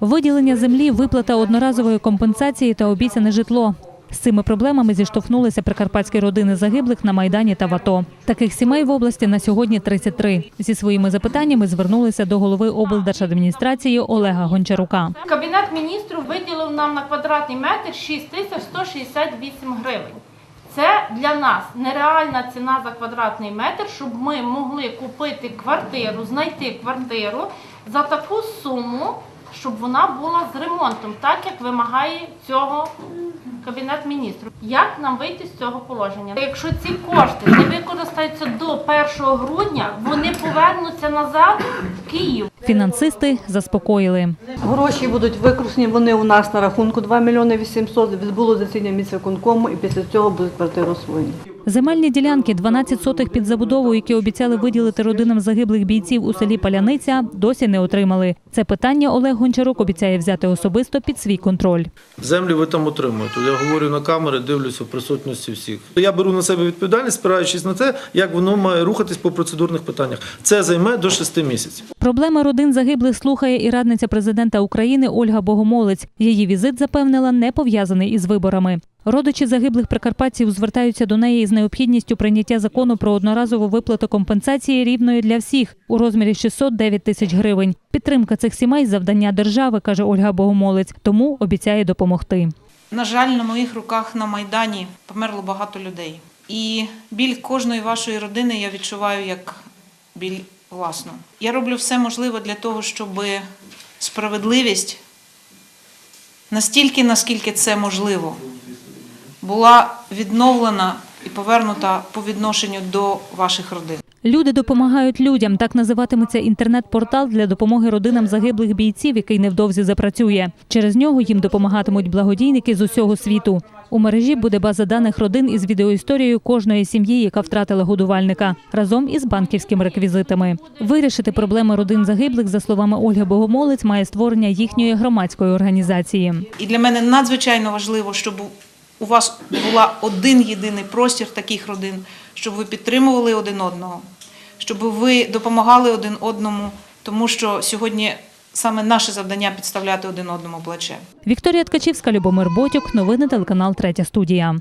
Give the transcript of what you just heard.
Виділення землі, виплата одноразової компенсації та обіцяне житло. З цими проблемами зіштовхнулися прикарпатські родини загиблих на Майдані та в АТО. Таких сімей в області на сьогодні 33. Зі своїми запитаннями звернулися до голови облдержадміністрації Олега Гончарука. Кабінет міністрів виділив нам на квадратний метр 6168 гривень. Це для нас нереальна ціна за квадратний метр, щоб ми могли купити квартиру, знайти квартиру за таку суму, щоб вона була з ремонтом, так як вимагає цього кабінет міністрів. Як нам вийти з цього положення? Якщо ці кошти не використаються до 1 грудня, вони повернуться назад в Київ. Фінансисти заспокоїли. Гроші будуть використані, вони у нас на рахунку 2 мільйони 800, відбуло засідання міськвиконкому і після цього будуть квартири освоєні. Земельні ділянки 12 сотих під забудову, які обіцяли виділити родинам загиблих бійців у селі Паляниця, досі не отримали. Це питання Олег Гончарук обіцяє взяти особисто під свій контроль. Землі ви там отримуєте. Я говорю на камери, дивлюся в присутності всіх. Я беру на себе відповідальність, спираючись на те, як воно має рухатись по процедурних питаннях. Це займе до 6 місяців. Проблеми родин загиблих слухає і радниця президента України Ольга Богомолець. Її візит запевнила не пов'язаний із виборами. Родичі загиблих прикарпатців звертаються до неї з необхідністю прийняття закону про одноразову виплату компенсації рівної для всіх у розмірі 609 тисяч гривень. Підтримка цих сімей завдання держави, каже Ольга Богомолець, тому обіцяє допомогти. На жаль, на моїх руках на Майдані померло багато людей. І біль кожної вашої родини я відчуваю як біль власну. Я роблю все можливе для того, щоб справедливість настільки, наскільки це можливо, була відновлена і повернута по відношенню до ваших родин. Люди допомагають людям. Так називатиметься інтернет-портал для допомоги родинам загиблих бійців, який невдовзі запрацює. Через нього їм допомагатимуть благодійники з усього світу. У мережі буде база даних родин із відеоісторією кожної сім'ї, яка втратила годувальника, разом із банківськими реквізитами. Вирішити проблеми родин загиблих, за словами Ольги Богомолець, має створення їхньої громадської організації. І для мене надзвичайно важливо, щоб у вас була один єдиний простір таких родин, щоб ви підтримували один одного, щоб ви допомагали один одному, тому що сьогодні саме наше завдання підставляти один одному плече. Вікторія Ткачівська, Любомир Ботюк. Новини телеканал Третя студія.